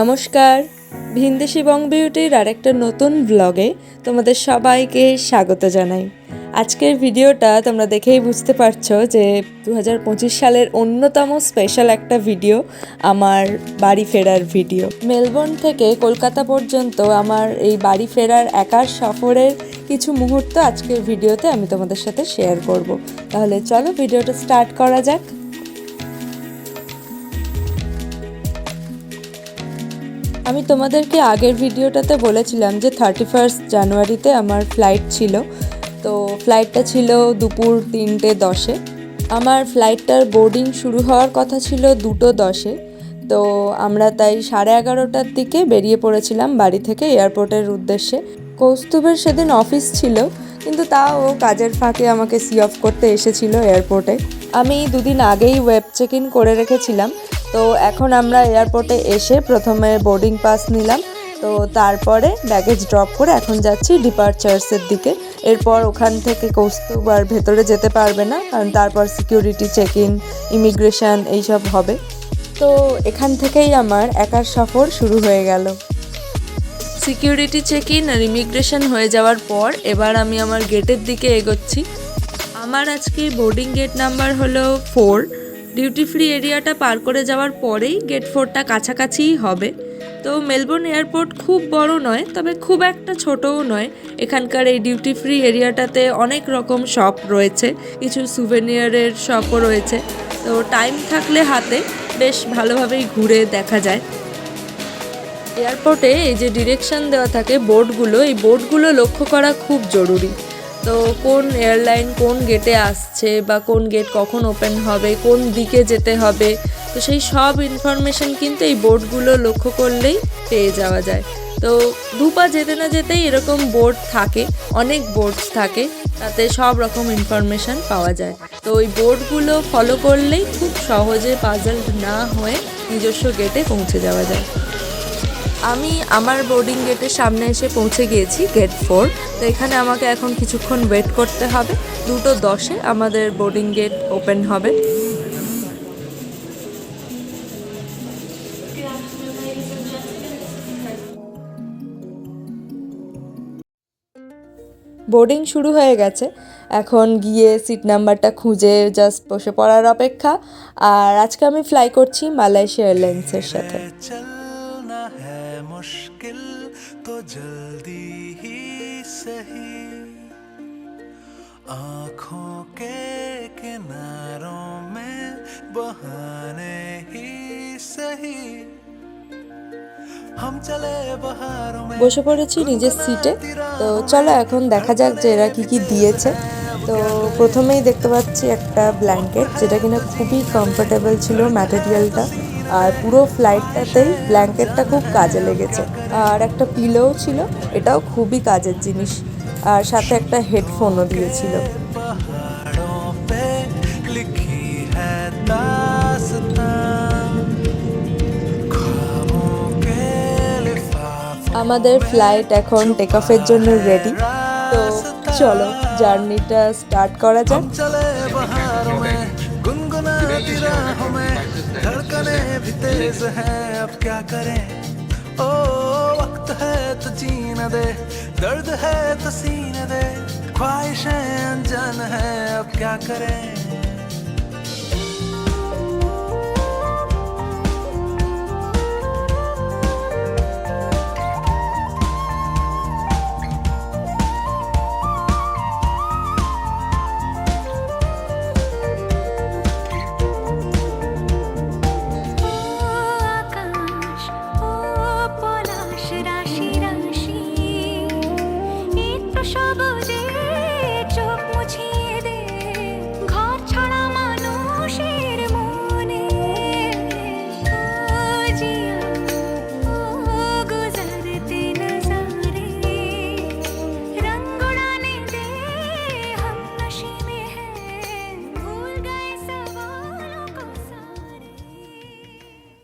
নমস্কার। ভিনদেশি বং বিউটির আরেকটা নতুন ব্লগে তোমাদের সবাইকে স্বাগত জানাই। আজকের ভিডিওটা তোমরা দেখেই বুঝতে পারছ যে দু হাজার পঁচিশ সালের অন্যতম স্পেশাল একটা ভিডিও আমার বাড়ি ফেরার ভিডিও মেলবোর্ন থেকে কলকাতা পর্যন্ত আমার এই বাড়ি ফেরার একার সফরের কিছু মুহূর্ত আজকের ভিডিওতে আমি তোমাদের সাথে শেয়ার করব। তাহলে চলো ভিডিওটা স্টার্ট করা যাক। আমি তোমাদেরকে আগের ভিডিওটাতে বলেছিলাম যে থার্টি ফার্স্ট জানুয়ারিতে আমার ফ্লাইট ছিল। তো ফ্লাইটটা ছিল দুপুর তিনটে দশে। আমার ফ্লাইটটার বোর্ডিং শুরু হওয়ার কথা ছিল দুটো দশে। তো আমরা তাই সাড়ে এগারোটার দিকে বেরিয়ে পড়েছিলাম বাড়ি থেকে এয়ারপোর্টের উদ্দেশ্যে। কৌস্তুভের সেদিন অফিস ছিল, কিন্তু তাও কাজের ফাঁকে আমাকে সি অফ করতে এসেছিল এয়ারপোর্টে আমি দুদিন আগেই ওয়েব চেক ইন করে রেখেছিলাম। তো এখন আমরা এয়ারপোর্টে এসে প্রথমে বোর্ডিং পাস নিলাম। তো তারপরে ব্যাগেজ ড্রপ করে এখন যাচ্ছি ডিপার্চার্সের দিকে। এরপর ওখান থেকে কৌস্তুভ আর ভেতরে যেতে পারবে না, কারণ তারপর সিকিউরিটি চেক ইন ইমিগ্রেশন এইসব হবে। তো এখান থেকেই আমার একার সফর শুরু হয়ে গেল। সিকিউরিটি চেক ইন আর ইমিগ্রেশন হয়ে যাওয়ার পর এবার আমি আমার গেটের দিকে এগোচ্ছি। আমার আজকে বোর্ডিং গেট নাম্বার হলো ফোর ডিউটি ফ্রি এরিয়াটা পার করে যাওয়ার পরেই গেট ফোরটা কাছাকাছিই হবে। তো মেলবোর্ন এয়ারপোর্ট খুব বড় নয়, তবে খুব একটা ছোটও নয়। এখানকার এই ডিউটি ফ্রি এরিয়াটাতে অনেক রকম শপ রয়েছে, কিছু সুভেনিয়ারের শপও রয়েছে। তো টাইম থাকলে হাতে বেশ ভালোভাবেই ঘুরে দেখা যায়। এয়ারপোর্টে এই যে ডিরেকশন দেওয়া থাকে বোর্ডগুলো এই বোর্ডগুলো লক্ষ্য করা খুব জরুরি। তো কোন এয়ারলাইন কোন গেটে আসছে বা কোন গেট কখন ওপেন হবে, কোন দিকে যেতে হবে, তো সেই সব ইনফরমেশন কিন্তু এই বোর্ডগুলো লক্ষ্য করলেই পেয়ে যাওয়া যায়। তো দুপা যেতে না যেতেই এরকম বোর্ড থাকে, অনেক বোর্ডস থাকে, তাতে সব রকম ইনফরমেশন পাওয়া যায়। তো ওই বোর্ডগুলো ফলো করলেই খুব সহজে পাজল না হয়ে নিজস্ব গেটে পৌঁছে যাওয়া যায়। আমি আমার বোর্ডিং গেটের সামনে এসে পৌঁছে গিয়েছি গেট ফোর তো এখানে আমাকে এখন কিছুক্ষণ ওয়েট করতে হবে। দুটো দশে আমাদের বোর্ডিং গেট ওপেন হবে। বোর্ডিং শুরু হয়ে গেছে। এখন গিয়ে সিট নাম্বারটা খুঁজে জাস্ট বসে পড়ার অপেক্ষা। আর আজকে আমি ফ্লাই করছি মালয়েশিয়া এয়ারলাইন্সের সাথে। है मुश्किल तो जल्दी ही सही आंखों के किनारों में बहाने ही सही हम चले बहारों में বসে পড়েছি নিজের সিটে তো চলো এখন দেখা যাক যে এরা কি কি দিয়েছে তো প্রথমেই দেখতে পাচ্ছি একটা ব্ল্যাঙ্কেট যেটা কিনা খুবই কমফোর্টেবল ছিল ম্যাটেরিয়ালটা আর পুরো ফ্লাইটটাতেই ব্ল্যাঙ্কেটটা খুব কাজে লেগেছে। আর একটা পিলোও ছিল, এটাও খুবই কাজের জিনিস। আর সাথে একটা হেডফোনও দিয়েছিল। আমাদের ফ্লাইট এখন টেক অফের জন্য রেডি তো চলো জার্নিটা স্টার্ট করা যাক। धड़कने भी तेज है, अब क्या करें? ओ, वक्त है तो जीन दे, दर्द है तो सीन दे, ख्वाहिशें अनजान है, अब क्या करें?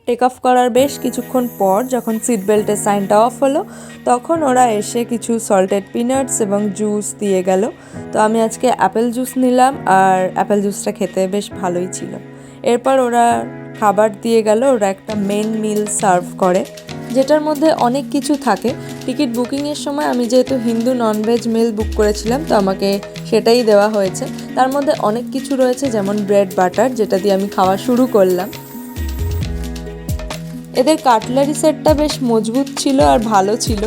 টেক অফ করার বেশ কিছুক্ষণ পর যখন সিট বেল্টের সাইনটা অফ হলো, তখন ওরা এসে কিছু সল্টেড পিনাটস এবং জুস দিয়ে গেল। তো আমি আজকে অ্যাপেল জুস নিলাম আর অ্যাপেল জুসটা খেতে বেশ ভালোই ছিল। এরপর ওরা খাবার দিয়ে গেল, ওরা একটা মেন মিল সার্ভ করে, যেটার মধ্যে অনেক কিছু থাকে। টিকিট বুকিংয়ের সময় আমি যেহেতু হিন্দু ননভেজ মিল বুক করেছিলাম, তো আমাকে সেটাই দেওয়া হয়েছে। তার মধ্যে অনেক কিছু রয়েছে, যেমন ব্রেড বাটার যেটা দিয়ে আমি খাওয়া শুরু করলাম। এদের কাটলারি সেটটা বেশ মজবুত ছিল আর ভালো ছিল।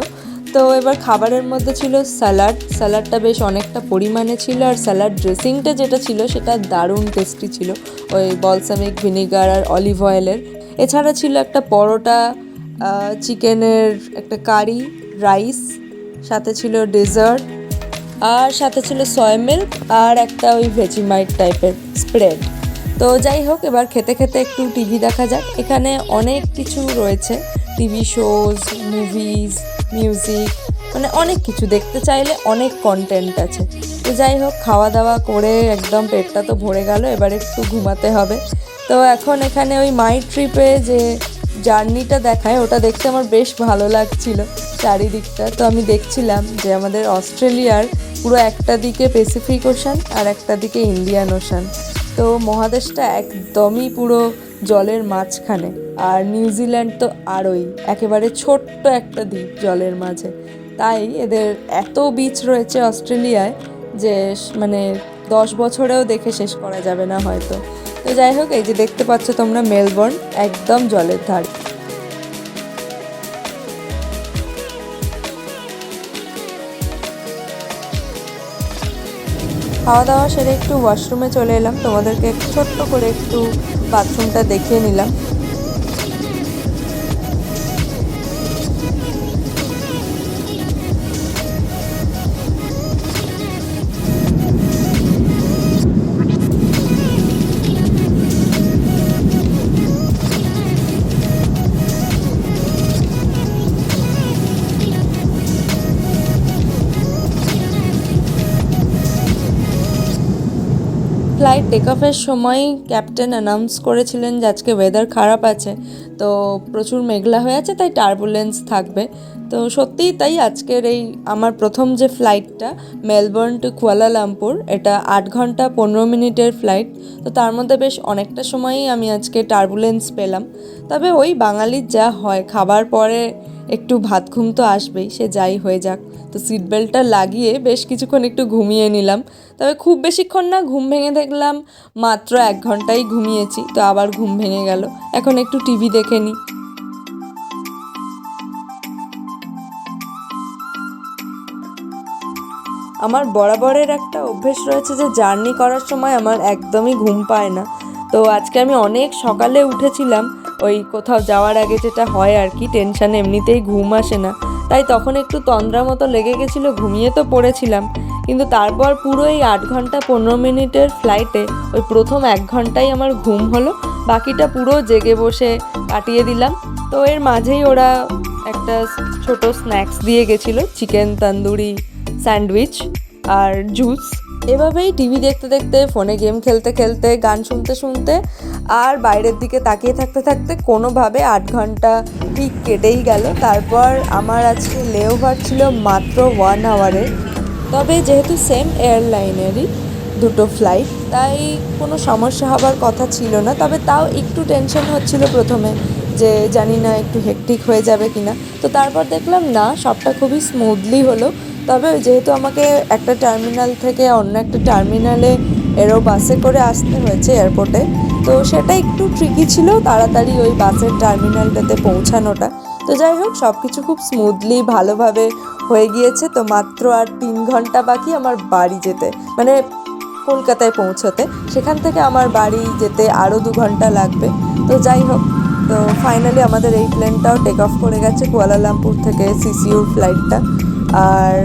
তো এবার খাবারের মধ্যে ছিল স্যালাড। স্যালাডটা বেশ অনেকটা পরিমাণে ছিল আর স্যালাড ড্রেসিংটা যেটা ছিল সেটা দারুণ টেস্টি ছিল। ওই বলসামিক ভিনিগার আর অলিভ অয়েলের। এছাড়া ছিল একটা পরোটা চিকেনের একটা কারি, রাইস, সাথে ছিল ডেজার্ট, আর সাথে ছিল সয় মিল্ক আর একটা ওই ভেজিমাইট টাইপের স্প্রেড। তো যাই হোক, এবার খেতে খেতে একটু টিভি দেখা যাক। এখানে অনেক কিছু রয়েছে। টিভি শোজ, মুভিজ, মিউজিক মানে অনেক কিছু দেখতে চাইলে অনেক কন্টেন্ট আছে। তো যাই হোক, খাওয়া দাওয়া করে একদম পেটটা তো ভরে গেল, এবার একটু ঘুমাতে হবে। তো এখন এখানে ওই মাই ট্রিপে যে জার্নিটা দেখায়, ওটা দেখতে আমার বেশ ভালো লাগছিল চারিদিকটা। তো আমি দেখছিলাম যে আমাদের অস্ট্রেলিয়ার পুরো একটা দিকে প্যাসিফিক ওশান আর একটা দিকে ইন্ডিয়ান ওশান তো মহাদেশটা একদমই পুরো জলের মাঝখানে। আর নিউজিল্যান্ড তো আরোই, একেবারে ছোট্ট একটা দ্বীপ জলের মাঝে। তাই এদের এত বিচ রয়েছে অস্ট্রেলিয়ায় যে মানে দশ বছরেও দেখে শেষ করা যাবে না হয়তো। তো যাই হোক, এই যে দেখতে পাচ্ছ তোমরা মেলবোর্ন, একদম জলের ধার। খাওয়া দাওয়া সেরে একটু ওয়াশরুমে চলে এলাম। তোমাদেরকে ছোট্ট করে একটু বাথরুমটা দেখিয়ে নিলাম। ফ্লাইট টেক অফের সময় ক্যাপ্টেন অ্যানাউন্স করেছিলেন যে আজকে ওয়েদার খারাপ আছে। তো প্রচুর মেঘলা হয়ে আছে, তাই টার্বুলেন্স থাকবে। তো সত্যিই তাই আজকের এই আমার প্রথম যে ফ্লাইটটা মেলবোর্ন টু কুয়ালালামপুর এটা আট ঘণ্টা পনেরো মিনিটের ফ্লাইট তো তার মধ্যে বেশ অনেকটা সময়ই আমি আজকে টার্বুলেন্স পেলাম। তবে ওই বাঙালির যা হয়, খাবার পরে একটু ভাত ঘুম তো আসবেই, সে যাই হয়ে যাক। তো সিট বেল্টটা লাগিয়ে বেশ কিছুক্ষণ একটু ঘুমিয়ে নিলাম। তবে খুব বেশিক্ষণ না, ঘুম ভেঙে দেখলাম, মাত্র এক ঘন্টাই ঘুমিয়েছি, তো আবার ঘুম ভেঙে গেল। এখন একটু টিভি দেখে নিই আমার বরাবরের একটা অভ্যেস রয়েছে যে জার্নি করার সময় আমার একদমই ঘুম পায় না। তো আজকে আমি অনেক সকালে উঠেছিলাম, ওই কোথাও যাওয়ার আগে যেটা হয় আর কি টেনশানে এমনিতেই ঘুম আসে না। তাই তখন একটু তন্দ্রা মতো লেগে গেছিল, ঘুমিয়ে তো পড়েছিলাম। কিন্তু তারপর পুরো এই আট ঘণ্টা পনেরো মিনিটের ফ্লাইটে ওই প্রথম এক ঘন্টাই আমার ঘুম হলো। বাকিটা পুরো জেগে বসে কাটিয়ে দিলাম। তো এর মাঝেই ওরা একটা ছোট স্ন্যাক্স দিয়ে গেছিল চিকেন তন্দুরি স্যান্ডউইচ আর জুস এভাবেই টিভি দেখতে দেখতে ফোনে গেম খেলতে খেলতে, গান শুনতে শুনতে আর বাইরের দিকে তাকিয়ে থাকতে থাকতে কোনোভাবে আট ঘণ্টা ঠিক কেটেই গেল। তারপর আমার আজকে লেওভার ছিল মাত্র ওয়ান আওয়ারের তবে যেহেতু সেম এয়ারলাইনেরই দুটো ফ্লাইট তাই কোনো সমস্যা হবার কথা ছিল না, তবে তাও একটু টেনশন হচ্ছিল প্রথমে যে জানি না একটু হেকটিক হয়ে যাবে কি না তো তারপর দেখলাম, না, সবটা খুবই স্মুথলি হলো। তবে যেহেতু আমাকে একটা টার্মিনাল থেকে অন্য একটা টার্মিনালে এরো বাসে করে আসতে হয়েছে এয়ারপোর্টে তো সেটা একটু ট্রিকি ছিল তাড়াতাড়ি ওই বাসের টার্মিনালটাতে পৌঁছানোটা। তো যাই হোক সব কিছু খুব স্মুথলি ভালোভাবে হয়ে গিয়েছে। তো মাত্র আর তিন ঘণ্টা বাকি আমার বাড়ি যেতে। মানে কলকাতায় পৌঁছতে, সেখান থেকে আমার বাড়ি যেতে আরও দু ঘণ্টা লাগবে। তো যাই হোক, তো ফাইনালি আমাদের এই প্লেনটাও টেক অফ করে গেছে কুয়ালালামপুর থেকে সিসিউর ফ্লাইটটা আর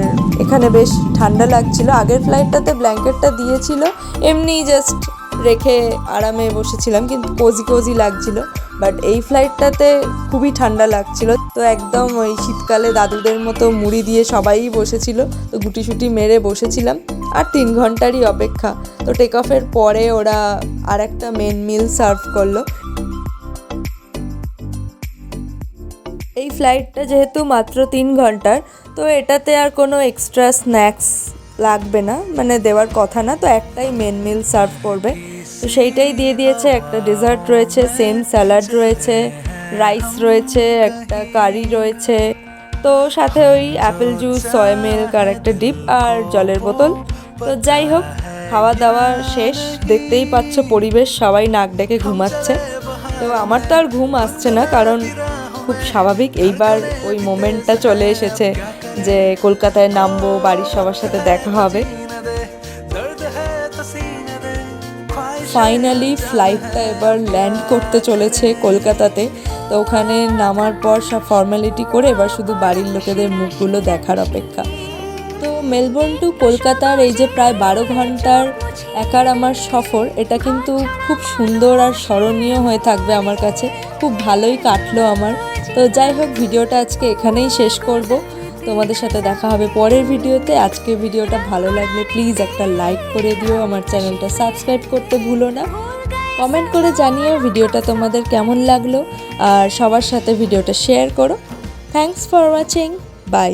এখানে বেশ ঠান্ডা লাগছিল। আগের ফ্লাইটটাতে ব্ল্যাঙ্কেটটা দিয়েছিল, এমনি জাস্ট রেখে আরামে বসেছিলাম, কিন্তু কোজি কোজি লাগছিল। বাট এই ফ্লাইটটাতে খুবই ঠান্ডা লাগছিল। তো একদম ওই শীতকালে দাদুদের মতো মুড়ি দিয়ে সবাই বসেছিল। তো গুটি সুটি মেরে বসেছিলাম। আর তিন ঘন্টারই অপেক্ষা। তো টেক অফের পরে ওরা আর একটা মেন মিল সার্ভ করল। এই ফ্লাইটটা যেহেতু মাত্র তিন ঘণ্টার, তো এটাতে আর কোনো এক্সট্রা স্ন্যাক্স লাগবে না মানে দেওয়ার কথা না, তো একটাই মেন মিল সার্ভ করবে। তো সেইটাই দিয়ে দিয়েছে, একটা ডেজার্ট রয়েছে সেম স্যালাড রয়েছে রাইস রয়েছে, একটা কারি রয়েছে। তো সাথে ওই অ্যাপেল জুস সয় মিল্ক আর একটা ডিপ আর জলের বোতল। তো যাই হোক খাওয়া দাওয়া শেষ। দেখতেই পাচ্ছ পরিবেশ, সবাই নাক ডেকে ঘুমাচ্ছে। তো আমার তো আর ঘুম আসছে না, কারণ খুব স্বাভাবিক। এইবার ওই মোমেন্টটা চলে এসেছে যে কলকাতায় নামবো, বাড়ির সবার সাথে দেখা হবে। ফাইনালি ফ্লাইটটা এবার ল্যান্ড করতে চলেছে কলকাতাতে। তো ওখানে নামার পর সব ফর্মালিটি করে এবার শুধু বাড়ির লোকেদের মুখগুলো দেখার অপেক্ষা। মেলবোর্ন টু কলকাতার এই যে প্রায় বারো ঘণ্টার একার আমার সফর, এটা কিন্তু খুব সুন্দর আর স্মরণীয় হয়ে থাকবে আমার কাছে। খুব ভালোই কাটলো আমার। তো যাই হোক, ভিডিওটা আজকে এখানেই শেষ করব। তোমাদের সাথে দেখা হবে পরের ভিডিওতে। আজকে ভিডিওটা ভালো লাগলে প্লিজ একটা লাইক করে দিও। আমার চ্যানেলটা সাবস্ক্রাইব করতে ভুলো না। কমেন্ট করে জানিও ভিডিওটা তোমাদের কেমন লাগল। আর সবার সাথে ভিডিওটা শেয়ার করো। Thanks for watching by